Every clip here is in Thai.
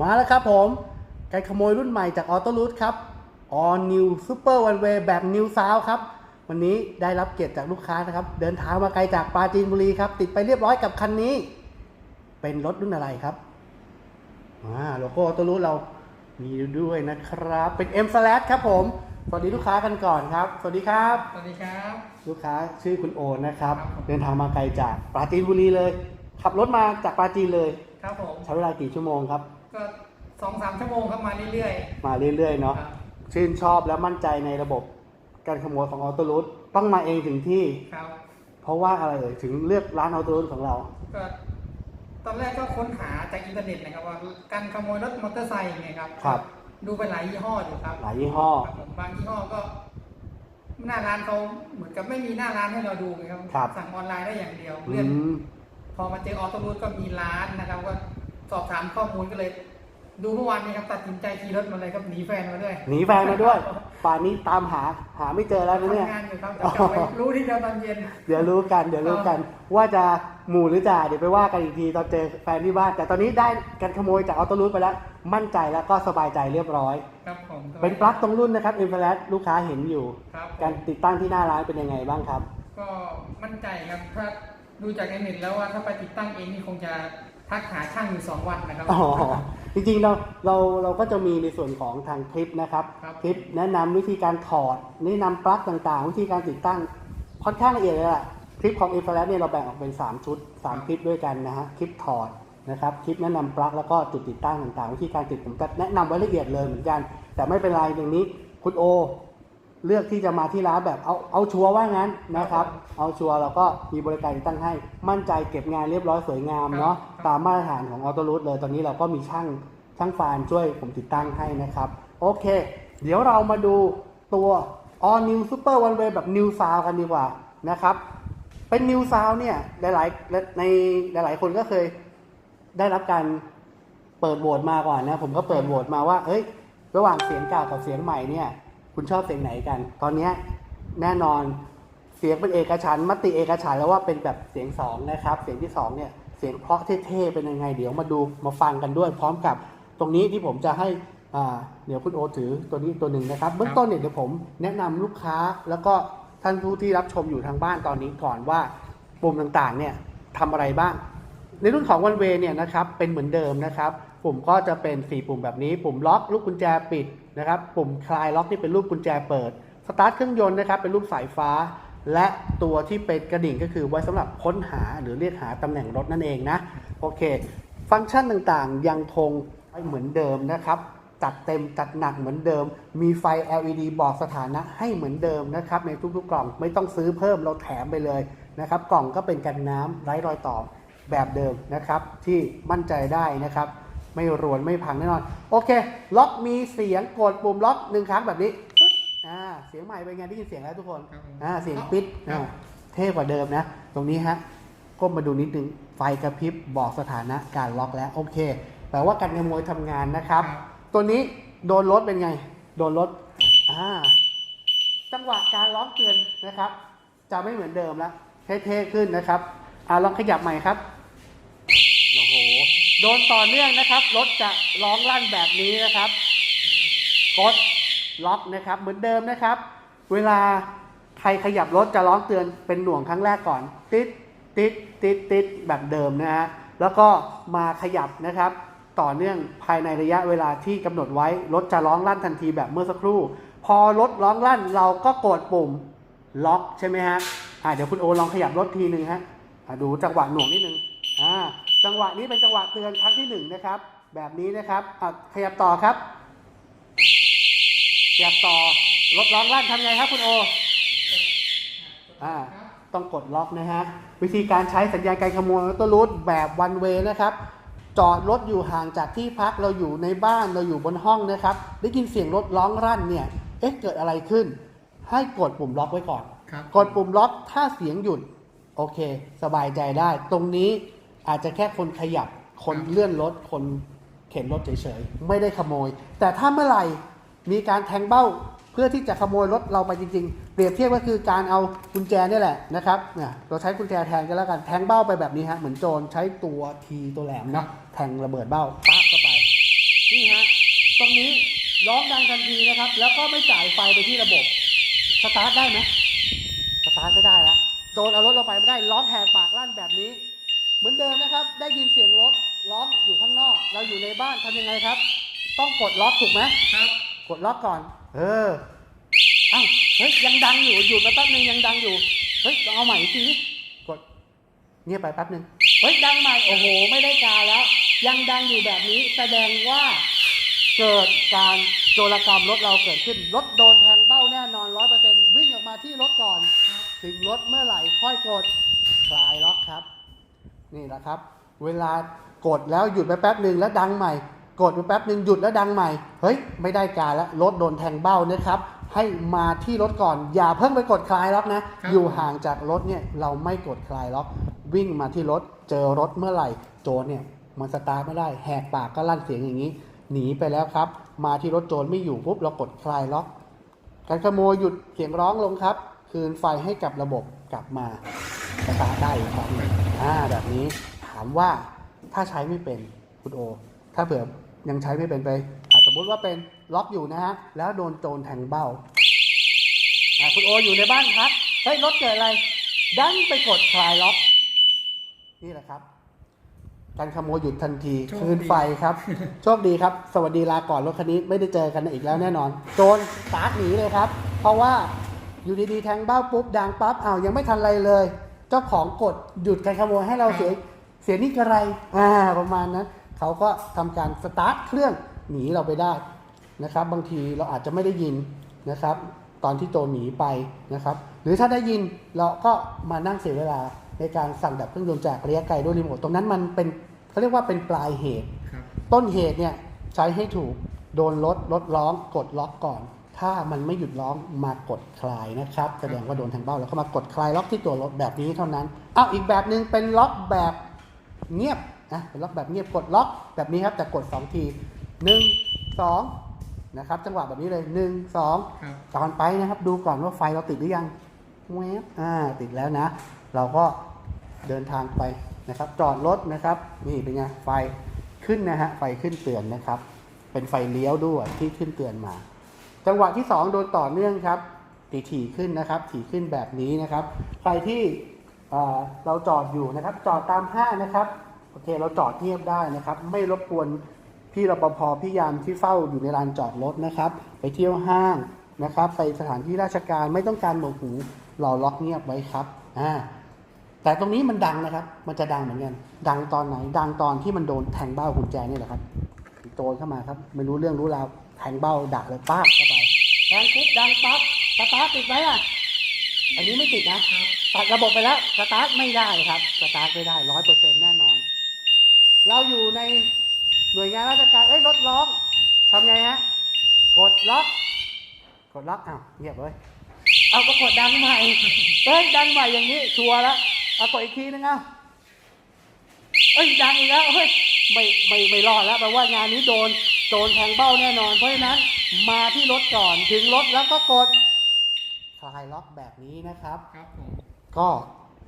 มาแล้วครับผมการขโมยรุ่นใหม่จากออโต้ o ู t ครับ All New Super One Way แบบ New Sound ครับ วันนี้ได้รับเกียรติจากลูกค้านะครับ เดินทางมาไกลจากปราจีนบุรีครับ ติดไปเรียบร้อยกับคันนี้ เป็นรถรุ่นอะไรครับอ่าโลโก้ออโต้ o ู t เรามีด้วยนะครับ เป็น M Slash ครับผม สวัสดีลูกค้ากันก่อนครับ สวัสดีครับ สวัสดีครับ ลูกค้าชื่อคุณโอนะครับครับผมเดินทางมาไกลจากปราจีนบุรีเลย ขับรถมาจากปราจีนเลย ครับผมใช้เวลากี่ชั่วโมงครับ ก็สองสามชั่วโมงครับมาเรื่อยมาเรื่อยๆๆเนาะครับชื่นชอบและมั่นใจในระบบการขโมยของออโต้รูทต้องมาเองถึงที่ ครับ เพราะว่าอะไรเอ่ยถึงเลือกร้านออโต้รูทของเรา ก็ตอนแรกก็ค้นหาจากอินเทอร์เน็ตนะครับว่าการขโมยรถมอเตอร์ไซค์ไงครับ ครับ ดูไปหลายยี่ห้ออยู่ครับหลายยี่ห้อ ครับผมบางยี่ห้อก็ หน้าร้านเขาเหมือนกับไม่มีหน้าร้านให้เราดูไงครับ ครับ สั่งออนไลน์ได้อย่างเดียวอืเลื่อนม พอมาเจอออโต้รูทก็มีร้านนะครับ ก็สอบถามข้อมูลก็เลย ดูเมื่อวานนี้ครับตัดสินใจขี่รถมาเลยครับหนีแฟนมาด้วยหนีแฟนมาด้วย ป่านนี้ตามหาหาไม่เจอแล้วนะเนี่ยทำงานอยู่ครับจะกลับไปรู้ที่เดียวตอนเย็น เดี๋ยวรู้กันเดี๋ยวรู้กัน ว่าจะหมู่หรือจ่าเดี๋ยวไปว่ากันอีกทีตอนเจอแฟนที่บ้าน แต่ตอนนี้ได้การขโมยจากออโต้รูทไปแล้วมั่นใจแล้วก็สบายใจเรียบร้อย ครับผมเป็นปลั๊กตรงรุ่นนะครับอินฟลลูกค้าเห็นอยู่ครับการติดตั้งที่หน้าร้านเป็นยังไงบ้างครับ ก็มั่นใจครับถ้า ดูจากในเน็ตแล้วว่าถ้าไปติดตั้งเองนี่คงจะทักหาช่างอยู่สองวันนะครับ อ๋อจริงๆเราเราเราก็จะมีในส่วนของทางคลิปนะครับครับ คลิปแนะนำวิธีการถอดแนะนำปลั๊กต่างๆ วิธีการติดตั้งค่อนข้างละเอียดเลยล่ะคลิปของ i n f r a r e d เนี่ยเราแบ่งออกเป็น 3 ชุด 3 คลิปด้วยกันนะฮะคลิปถอดนะครับคลิปแนะนำปลั๊กแล้วก็จุดติดตั้งต่างๆ วิธีการติดผมจะแนะนำไว้ละเอียดเลยเหมือนกัน แต่ไม่เป็นไรอย่างนี้คุณโอ เลือกที่จะมาที่ร้านแบบเอาเอาชัวร์ว่างั้นนะครับ เอาชัวร์เราก็มีบริการติดตั้งให้มั่นใจเก็บงานเรียบร้อยสวยงามเนาะครับตามมาตรฐานของออโต้รูทเลยตอนนี้เราก็มีช่างช่างฟานช่วยผมติดตั้งให้นะครับ โอเค เดี๋ยวเรามาดูตัว All New Super One Way แบบ New Sound กันดีกว่านะครับ เป็น New Sound เนี่ยหลายๆในหลาย ๆ คนก็เคยได้รับการเปิดโหวตมาก่อนนะ ผมก็เปิดโหวตมาว่าเอ้ย ระหว่างเสียงเก่ากับเสียงใหม่เนี่ย คุณชอบเสียงไหนกัน ตอนเนี้ยแน่นอนเสียงเป็นเอกฉันท์มติเอกฉันท์แล้วว่าเป็นแบบเสียงสองนะครับ เสียงที่สองเนี่ยเสียงเพราะเท่ๆเป็นยังไง เดี๋ยวมาดูมาฟังกันด้วย พร้อมกับตรงนี้ที่ผมจะให้อ่าเดี๋ยวคุณโอถือตัวนี้ตัวหนึ่งนะครับ เบื้องต้นเนี่ยเดี๋ยวผมแนะนำลูกค้าแล้วก็ท่านผู้ที่รับชมอยู่ทางบ้านตอนนี้ก่อนว่าปุ่มต่างๆเนี่ยทำอะไรบ้าง ในรุ่นของ One Way เนี่ยนะครับเป็นเหมือนเดิมนะครับ ปุ่มก็จะเป็น 4 ปุ่มแบบนี้ ปุ่มล็อกลูกกุญแจปิด นะครับ ปุ่มคลายล็อกนี่เป็นรูปกุญแจเปิด สตาร์ทเครื่องยนต์นะครับเป็นรูปสายฟ้า และตัวที่เป็นกระดิ่งก็คือไว้สำหรับค้นหาหรือเรียกหาตำแหน่งรถนั่นเองนะโอเค ฟังก์ชันต่างๆ ยังคงเหมือนเดิมนะครับจัดเต็มจัดหนักเหมือนเดิม มีไฟ LED บอกสถานะให้เหมือนเดิมนะครับ ในทุกๆกล่องไม่ต้องซื้อเพิ่มเราแถมไปเลยนะครับ กล่องก็เป็นกันน้ำไร้รอยต่อแบบเดิมนะครับ ที่มั่นใจได้นะครับ ไม่รวนไม่พังแน่นอน โอเค ล็อกมีเสียงกดปุ่มล็อกหนึ่งครั้งแบบนี้ปึ๊ดอ่าเสียงใหม่เป็นไงได้ยินเสียงแล้วทุกคนครับผมอ่าเสียงปิดครับอ่าเท่กว่าเดิมนะ ตรงนี้ฮะก้มมาดูนิดนึงไฟกระพริบบอกสถานะการล็อกแล้วโอเคแปลว่าการขโมยทำงานนะครับ ตัวนี้โดนรถเป็นไง โดนรถอ่าจังหวะการร้องเตือนนะครับ จะไม่เหมือนเดิมแล้วเท่ๆขึ้นนะครับอ่าลองขยับใหม่ครับโอ้โหโดนต่อเนื่องนะครับ รถจะร้องลั่นแบบนี้นะครับ กดล็อกนะครับ เหมือนเดิมนะครับ เวลาใครขยับรถจะร้องเตือนเป็นหน่วงครั้งแรกก่อน ติดติดติดติดแบบเดิมนะฮะแล้วก็มาขยับนะครับ ต่อเนื่องภายในระยะเวลาที่กำหนดไว้รถจะร้องลั่นทันทีแบบเมื่อสักครู่ พอรถร้องลั่นเราก็กดปุ่มล็อกใช่ไหมฮะอ่าเดี๋ยวคุณโอลองขยับรถทีหนึ่งฮะดูจังหวะหน่วงนิดนึงอ่า จังหวะนี้เป็นจังหวะเตือนครั้งที่หนึ่งนะครับ แบบนี้นะครับอะขยับต่อครับ ขยับต่อรถร้องลั่นทำไงครับคุณโออ่าต้องกดล็อกนะฮะ วิธีการใช้สัญญาณการขโมยออโต้รูทแบบวันเวนะครับ จอดรถอยู่ห่างจากที่พักเราอยู่ในบ้านเราอยู่บนห้องนะครับ ได้ยินเสียงรถร้องรั่นเนี่ย เอ๊ะเกิดอะไรขึ้น ให้กดปุ่มล็อกไว้ก่อนครับกดปุ่มล็อกถ้าเสียงหยุด โอเค สบายใจได้ ตรงนี้ อาจจะแค่คนขยับ คนครับเลื่อนรถ คนเข็นรถเฉยๆ ไม่ได้ขโมย แต่ถ้าเมื่อไหร่มีการแทงเบ้าเพื่อที่จะขโมยรถเราไปจริง ๆ เปรียบเทียบก็คือการเอากุญแจนี่แหละนะครับเนี่ยเราใช้กุญแจแทนกันแล้วกัน แทงเบ้าไปแบบนี้ฮะ เหมือนโจรใช้ตัวทีตัวแหลมเนาะ แทงระเบิดเบ้าปั๊บเข้าไป นี่ฮะ ตรงนี้ร้องดังทันทีนะครับ แล้วก็ไม่จ่ายไฟไปที่ระบบ สตาร์ทได้ไหมสตาร์ทไม่ได้แล้วโจนเอารถเราไปไม่ได้ ร้องแหกปากลั่นแบบนี้ เหมือนเดิมนะครับ ได้ยินเสียงรถร้องอยู่ข้างนอก เราอยู่ในบ้านทำยังไงครับ ต้องกดล็อกถูกไหมครับ กดล็อกก่อน เออเอ้าเฮ้ยยังดังอยู่หยุดมาแป๊บนึงยังดังอยู่เฮ้ยลองเอาใหม่อีกทีดิกดเงียบไปแป๊บนึงเฮ้ยดังใหม่โอ้โห ไม่ได้การแล้ว ยังดังอยู่แบบนี้แสดงว่าเกิดการโจรกรรมรถเราเกิดขึ้น รถโดนแทงเบ้าแน่นอนร้อยเปอร์เซ็นต์วิ่งออกมาที่รถก่อน ถึงรถเมื่อไหร่ค่อยกดคลายล็อกครับ นี่แหละครับ เวลากดแล้วหยุดไปแป๊บหนึ่งแล้วดังใหม่ กดไปแป๊บหนึ่งหยุดแล้วดังใหม่ เฮ้ย ไม่ได้การแล้วรถโดนแทงเบ้านะครับ ให้มาที่รถก่อนอย่าเพิ่งไปกดคลายล็อกนะครับอยู่ห่างจากรถเนี่ยเราไม่กดคลายล็อก วิ่งมาที่รถเจอรถเมื่อไหร่ โจรเนี่ยมันสตาร์ทไม่ได้แหกปากก็ลั่นเสียงอย่างนี้ หนีไปแล้วครับ มาที่รถโจรไม่อยู่ปุ๊บเรากดคลายล็อกการขโมยหยุดเสียงร้องลงครับ คืนไฟให้กับระบบกลับมาสตาร์ทได้อีกครั้งหนึ่ง อ่าแบบนี้ถามว่าถ้าใช้ไม่เป็นคุณโอ ถ้าเผื่อยังใช้ไม่เป็นไปอาจสมมติว่าเป็นล็อกอยู่นะฮะแล้วโดนโจรแทงเบ้าอ่าคุณโออยู่ในบ้านครับเฮ้ยรถเกิดอะไร ดันไปกดคลายล็อกนี่แหละครับ การขโมยหยุดทันทีโชคดีคืนไฟครับ โชคดีครับ สวัสดีลาก่อนรถคันนี้ไม่ได้เจอกันอีกแล้วแน่นอน โจรสตาร์ทหนีเลยครับ เพราะว่าอยู่ดีๆแทงเบ้าปุ๊บดังปั๊บอ้าวยังไม่ทันไรเลย เจ้าของกดหยุดการขโมยให้เราเสียเสียนี่กระไรอ่าประมาณนั้นเขาก็ทำการสตาร์ทเครื่องหนีเราไปได้นะครับ บางทีเราอาจจะไม่ได้ยินนะครับ ตอนที่โจรหนีไปนะครับ หรือถ้าได้ยินเราก็มานั่งเสียเวลาในการสั่งดับเครื่องยนต์จากระยะไกลด้วยรีโมทตรงนั้นมันเป็นเขาเรียกว่าเป็นปลายเหตุครับต้นเหตุเนี่ยใช้ให้ถูกโดนรถรถร้องกดล็อกก่อน ถ้ามันไม่หยุดร้องมากดคลายนะครับ แสดงว่าโดนแทงเบ้าแล้วก็มากดคลายล็อกที่ตัวรถแบบนี้เท่านั้นอ้าวอีกแบบหนึ่งเป็นล็อกแบบเงียบนะเป็นล็อกแบบเงียบกดล็อกแบบนี้ครับแต่กด 2 ที 1 2นะครับจังหวะแบบนี้เลย 1 2ครับก่อนไปนะครับ ดูก่อนว่าไฟเราติดหรือยังแวบอ่าติดแล้วนะ เราก็เดินทางไปนะครับ จอดรถนะครับ นี่เป็นไงไฟขึ้นนะฮะไฟขึ้นเตือนนะครับ เป็นไฟเลี้ยวด้วยที่ขึ้นเตือนมา จังหวะที่ 2 โดนต่อเนื่องครับตีถี่ขึ้นนะครับ ถี่ขึ้นแบบนี้นะครับ ใครที่เอ่อเราจอดอยู่นะครับ จอดตามห้างนะครับโอเคเราจอดเทียบได้นะครับ ไม่รบกวนพี่รปภพี่ยามที่เฝ้าอยู่ในลานจอดรถนะครับ ไปเที่ยวห้างนะครับ ไปสถานที่ราชการไม่ต้องการโมโหหูเราล็อกเงียบไว้ครับอ่าแต่ตรงนี้มันดังนะครับ มันจะดังเหมือนกัน ดังตอนไหน ดังตอนที่มันโดนแทงเบ้ากุญแจนี่แหละครับโจรเข้ามาครับ ไม่รู้เรื่องรู้ราว แทงเบ้าดักเลยป้าบเข้าไป แทงปุ๊บดังปั๊บสตาร์ทติดไหมอะ อันนี้ไม่ติดนะครับตัดระบบไปแล้วสตาร์ทไม่ได้ครับสตาร์ทไม่ได้ร้อยเปอร์เซ็นต์แน่นอน เราอยู่ในหน่วยงานราชการเอ้ยรถล็อกทำไงฮะกดล็อกกดล็อกอ้าวเงียบเลยเอาก็กดดังใหม่เอ้ยดังใหม่อย่างนี้ชัวร์แล้วเอากดอีกทีนึงเอาเอ้ยดังอีกแล้วเฮ้ยไม่ไม่ไม่รอดแล้วแปลว่างานนี้โดนโดนแทงเบ้าแน่นอน เพราะฉะนั้น มาที่รถก่อนถึงรถแล้วก็กดคลายล็อกแบบนี้นะครับครับผมก็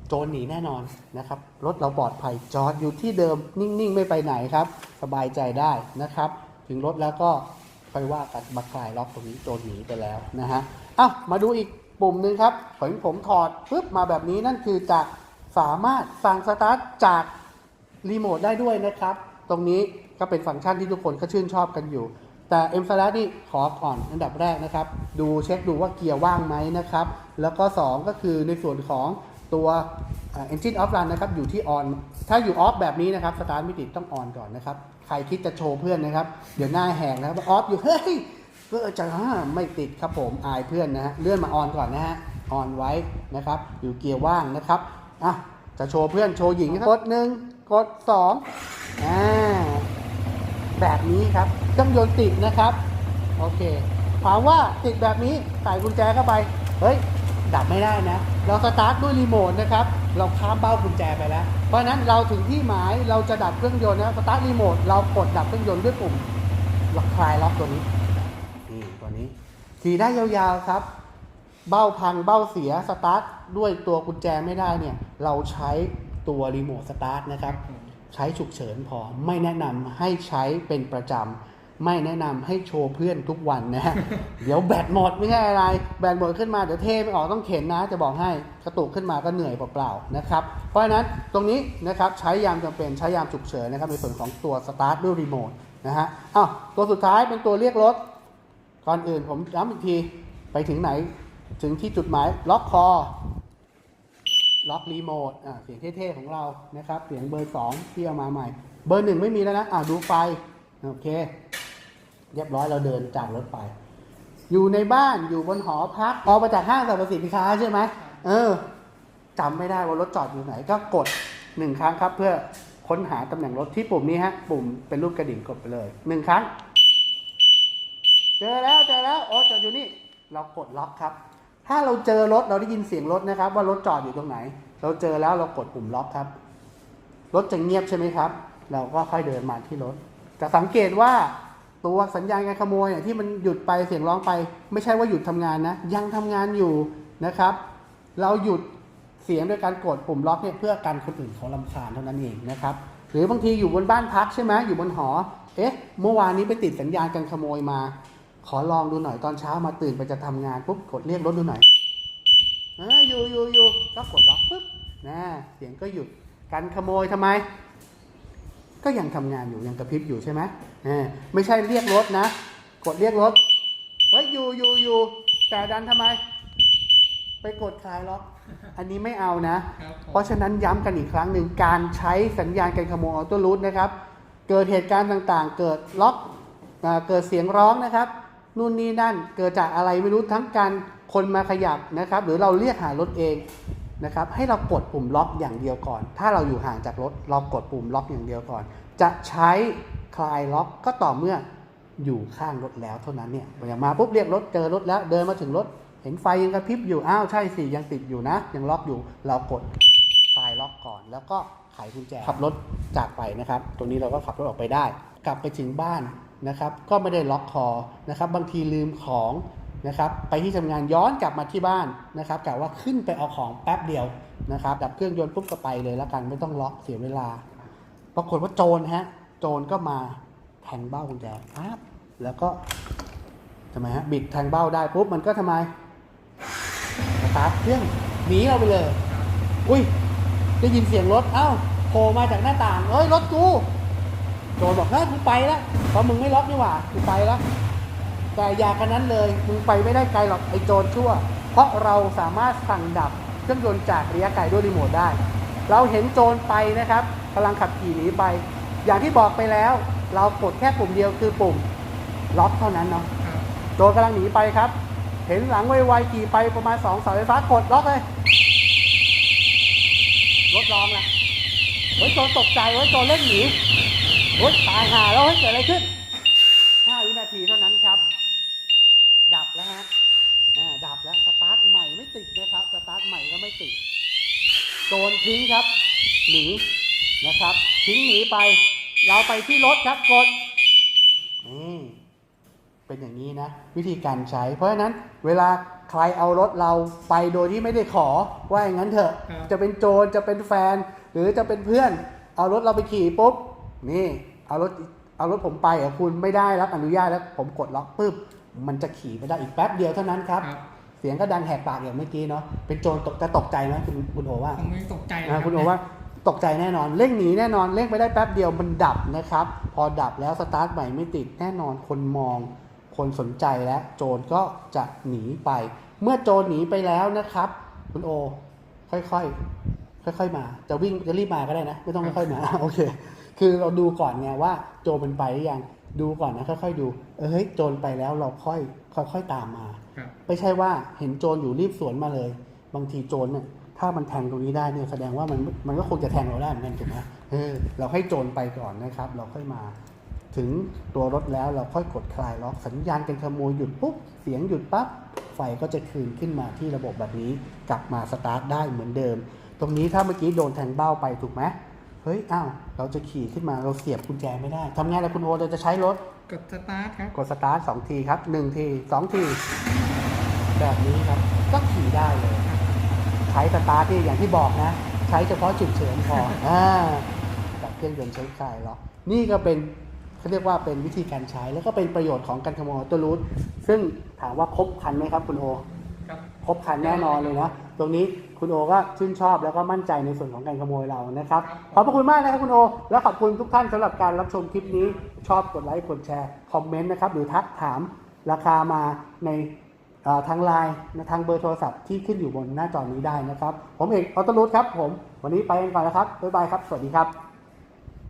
โจรหนีแน่นอนนะครับ รถเราปลอดภัยจอดอยู่ที่เดิมนิ่งๆ ไม่ไปไหนครับ สบายใจได้นะครับ ถึงรถแล้วก็ค่อยว่ากันมาคลายล็อกตรงนี้โจรหนีไปแล้วนะฮะอะมาดูอีกปุ่มหนึ่งครับผมผมถอดปึ๊บมาแบบนี้นั่นคือจะสามารถสั่งสตาร์ทจากรีโมทได้ด้วยนะครับ ตรงนี้ก็เป็นฟังก์ชันที่ทุกคนก็ชื่นชอบกันอยู่ แต่ M s l a s นี่ขอก่อนอันดับแรกนะครับ ดูเช็คดูว่าเกียร์ว่างไหมนะครับ แล้วก็ 2 ก็คือในส่วนของตัวเอ่อ engine off run นะครับ อยู่ที่ on ถ้าอยู่ off แบบนี้นะครับสตาร์ทไม่ติดต้อง on ก่อนนะครับ ใครคิดจะโชว์เพื่อนนะครับ เดี๋ยวหน้าแหงนะครับ off อยู่ เฮ้ยก็จะอ่าไม่ติดครับผมอายเพื่อนนะฮะเลื่อนมา on ก่อนนะฮะ on ไว้นะครับ อยู่เกียร์ว่างนะครับอะจะโชว์เพื่อนโชว์หญิงนะครับกดหนึ่งกดสองอ่า แบบนี้ครับเครื่องยนต์ติดนะครับ โอเคถามว่าติดแบบนี้ใส่กุญแจเข้าไป เฮ้ย ดับไม่ได้นะ เราสตาร์ทด้วยรีโมทนะครับ เราข้ามเบ้ากุญแจไปแล้ว เพราะฉะนั้นเราถึงที่หมายเราจะดับเครื่องยนต์นะสตาร์ทรีโมทเรากดดับเครื่องยนต์ด้วยปุ่มล็อกคลายล็อกตัวนี้นี่ตัวนี้ขี่ได้ยาวๆครับ เบ้าพังเบ้าเสียสตาร์ทด้วยตัวกุญแจไม่ได้เนี่ย เราใช้ตัวรีโมทสตาร์ทนะครับ ใช้ฉุกเฉินพอ ไม่แนะนำให้ใช้เป็นประจไม่แนะนำให้โชว์เพื่อนทุกวันนะฮะเดี๋ยวแบตหมดไม่ใช่อะไร แบตหมดขึ้นมาเดี๋ยวเทไม่ออกต้องเข็นนะ จะบอกให้กระตุกขึ้นมาก็เหนื่อยเปล่าๆนะครับ เพราะฉะนั้นตรงนี้นะครับใช้ยามจำเป็นใช้ยามฉุกเฉินนะครับในส่วนของตัวสตาร์ทด้วยรีโมทนะฮะอ้าวตัวสุดท้ายเป็นตัวเรียกรถ ก่อนอื่นผมย้ำอีกทีไปถึงไหน ถึงที่จุดหมายล็อกคอ ล็อกรีโมทอ่าเสียงเท่ๆของเรานะครับ เสียงเบอร์สองที่เอามาใหม่ เบอร์หนึ่งไม่มีแล้วนะอ่าดูไฟ โอเค เรียบร้อยเราเดินจากรถไป อยู่ในบ้านอยู่บนหอพักออกมาจากห้างสรรพสินค้าใช่ไหมเออจำไม่ได้ว่ารถจอดอยู่ไหนก็กดหนึ่งครั้งครับ เพื่อค้นหาตำแหน่งรถที่ปุ่มนี้ฮะ ปุ่มเป็นรูปกระดิ่งกดไปเลยหนึ่งครั้ง เจอแล้วเจอแล้วโอ้จอดอยู่นี่ เรากดล็อกครับ ถ้าเราเจอรถเราได้ยินเสียงรถนะครับ ว่ารถจอดอยู่ตรงไหน เราเจอแล้วเรากดปุ่มล็อกครับ รถจะเงียบใช่ไหมครับ เราก็ค่อยเดินมาที่รถ จะสังเกตว่าตัวสัญญาณการขโมยเนี่ยที่มันหยุดไปเสียงร้องไป ไม่ใช่ว่าหยุดทำงานนะ ยังทำงานอยู่นะครับ เราหยุดเสียงด้วยการกดปุ่มล็อกเนี่ยเพื่อกันคนอื่นเขาลำคาญเท่านั้นเองนะครับ หรือบางทีอยู่บนบ้านพักใช่ไหมอยู่บนหอ เอ๊ะ เมื่อวานนี้ไปติดสัญญาณการขโมยมา ขอลองดูหน่อยตอนเช้ามาตื่นไปจะทำงานปุ๊บกดเรียกรถดูหน่อยอ่าอยู่อยู่อยู่ก็กดล็อกปุ๊บนะเสียงก็หยุดการขโมยทำไม ก็ยังทำงานอยู่ยังกระพริบอยู่ใช่ไหมอ่าไม่ใช่เรียกรถนะ กดเรียกรถเฮ้ยอยู่อยู่อยู่แต่ดันทำไม ไปกดคลายล็อก อันนี้ไม่เอานะครับผมเพราะฉะนั้นย้ำกันอีกครั้งหนึ่งการใช้สัญญาณการขโมยออโต้รูทนะครับ เกิดเหตุการณ์ต่างๆ เกิดล็อกอ่าเกิดเสียงร้องนะครับ นู่นนี่นั่นเกิดจากอะไรไม่รู้ทั้งการคนมาขยับนะครับ หรือเราเรียกหารถเองนะครับ ให้เรากดปุ่มล็อกอย่างเดียวก่อน ถ้าเราอยู่ห่างจากรถเรากดปุ่มล็อกอย่างเดียวก่อน จะใช้คลายล็อกก็ต่อเมื่ออยู่ข้างรถแล้วเท่านั้นเนี่ยอย่างมาปุ๊บเรียกรถเจอรถแล้วเดินมาถึงรถ เห็นไฟยังกระพริบอยู่อ้าวใช่สิยังติดอยู่นะ ยังล็อกอยู่เรากดคลายล็อกก่อน แล้วก็ไขกุญแจขับรถจากไปนะครับ ตรงนี้เราก็ขับรถออกไปได้ กลับไปถึงบ้าน นะครับ ก็ไม่ได้ล็อกคอนะครับ บางทีลืมของนะครับไปที่ทำงานย้อนกลับมาที่บ้านนะครับกะว่าขึ้นไปเอาของแป๊บเดียวนะครับดับเครื่องยนต์ปุ๊บก็ไปเลยแล้วกันไม่ต้องล็อกเสียเวลา ปรากฏว่าโจรฮะโจรก็มาแทงเบ้ากุญแจปั๊บแล้วก็ทำไมฮะบิดแทงเบ้าได้ปุ๊บมันก็ทำไมสตาร์ทเครื่องหนีเราไปเลย อุ้ยได้ยินเสียงรถเอ้าโผล่มาจากหน้าต่างเอ้ยรถกู โจรบอกเฮ้ยกูไปแล้วเพราะมึงไม่ล็อกนี่หว่ากูไปแล้วแต่อย่ากันนั้นเลยมึงไปไม่ได้ไกลหรอกไอ้โจรชั่ว เพราะเราสามารถสั่งดับเครื่องยนต์จากระยะไกลด้วยรีโมทได้ เราเห็นโจรไปนะครับกำลังขับขี่หนีไป อย่างที่บอกไปแล้ว เรากดแค่ปุ่มเดียวคือปุ่มล็อกเท่านั้นเนาะครับโจรกำลังหนีไปครับ เห็นหลังไวๆขี่ไปประมาณสองเสาไฟฟ้ากดล็อกเลยรถร้องละเฮ้ยโจรตกใจเฮ้ยโจรเล่นหนี เฮ้ยตายห่าแล้วเฮ้ยเกิดอะไรขึ้นห้าวินาทีเท่านั้นครับ ดับแล้วฮะอ่าดับแล้ว สตาร์ทใหม่ไม่ติดนะครับ สตาร์ทใหม่ก็ไม่ติดโจรทิ้งครับ หนีนะครับ ทิ้งหนีไป เราไปที่รถครับกดนี่เป็นอย่างนี้นะ วิธีการใช้ เพราะฉะนั้นเวลาใครเอารถเราไปโดยที่ไม่ได้ขอว่าอย่างนั้นเถอะครับจะเป็นโจรจะเป็นแฟน หรือจะเป็นเพื่อน เอารถเราไปขี่ปุ๊บ นี่ เอารถเอารถผมไปอะคุณไม่ได้รับอนุญาตแล้วผมกดล็อกปุ๊บมันจะขี่ไปได้อีกแป๊บเดียวเท่านั้นครับครับเสียงก็ดังแหกปากอย่างเมื่อกี้เนาะเป็นโจรตกจะตกใจไหมคุณคุณโอว่าผมไม่ตกใจเลยอ่ารับคุณโอว่าตกใจแน่นอนเร่งหนีแน่นอนเร่งไปได้แป๊บเดียวมันดับนะครับ พอดับแล้วสตาร์ทใหม่ไม่ติดแน่นอนคนมอง คนสนใจและโจรก็จะหนีไป เมื่อโจรหนีไปแล้วนะครับ คุณโอ ค่อยๆค่อยๆมา จะวิ่งจะรีบมาก็ได้นะ ไม่ต้องค่อยๆมาโอเค คือเราดูก่อนไงว่าโจรมันไปหรือยังดูก่อนนะค่อยๆดูเออเฮ้ยโจรไปแล้วเราค่อยค่อยๆตามมาครับไม่ใช่ว่าเห็นโจรอยู่รีบสวนมาเลย บางทีโจรเนี่ยถ้ามันแทงตรงนี้ได้เนี่ยแสดงว่ามันมันก็คงจะแทงเราได้เหมือนกันถูกไหมเออเราให้โจรไปก่อนนะครับ เราค่อยมา ถึงตัวรถแล้วเราค่อยกดคลายล็อกสัญญาณการขโมยหยุดปุ๊บเสียงหยุดปั๊บไฟก็จะคืนขึ้นมาที่ระบบแบบนี้ กลับมาสตาร์ทได้เหมือนเดิม ตรงนี้ถ้าเมื่อกี้โดนแทงเบ้าไปถูกไหมเฮ้ย อ้าว เราจะขี่ขึ้นมา เราเสียบกุญแจไม่ได้ ทำไงล่ะคุณโอเราจะใช้รถ กดสตาร์ทครับ กดสตาร์ทสองทีครับหนึ่งทีสองที แบบนี้ครับ ก็ขี่ได้เลย ใช้สตาร์ทที่อย่างที่บอกนะ ใช้เฉพาะฉุกเฉินพออ่าแบบเครื่องยนต์ใช้คลายล็อกนี่ก็เป็นเขาเรียกว่าเป็นวิธีการใช้ แล้วก็เป็นประโยชน์ของการขโมยตัวรูทซึ่งถามว่าครบครันไหมครับคุณโอ ครับ ครบครันแน่นอนเลยนะ ตรงนี้คุณโอก็ชื่นชอบแล้วก็มั่นใจในส่วนของการขโมยเรานะครับ ขอบพระคุณมากนะครับคุณโอ และขอบคุณทุกท่านสำหรับการรับชมคลิปนี้ ชอบกดไลค์กดแชร์คอมเมนต์นะครับหรือทักถามราคามาในทางไลน์ทางเบอร์โทรศัพท์ที่ขึ้นอยู่บนหน้าจอนี้ได้นะครับ ผมเอกออตโตรูทครับผม วันนี้ไปกันก่อนแล้วครับบ๊ายบายครับ สวัสดีครับ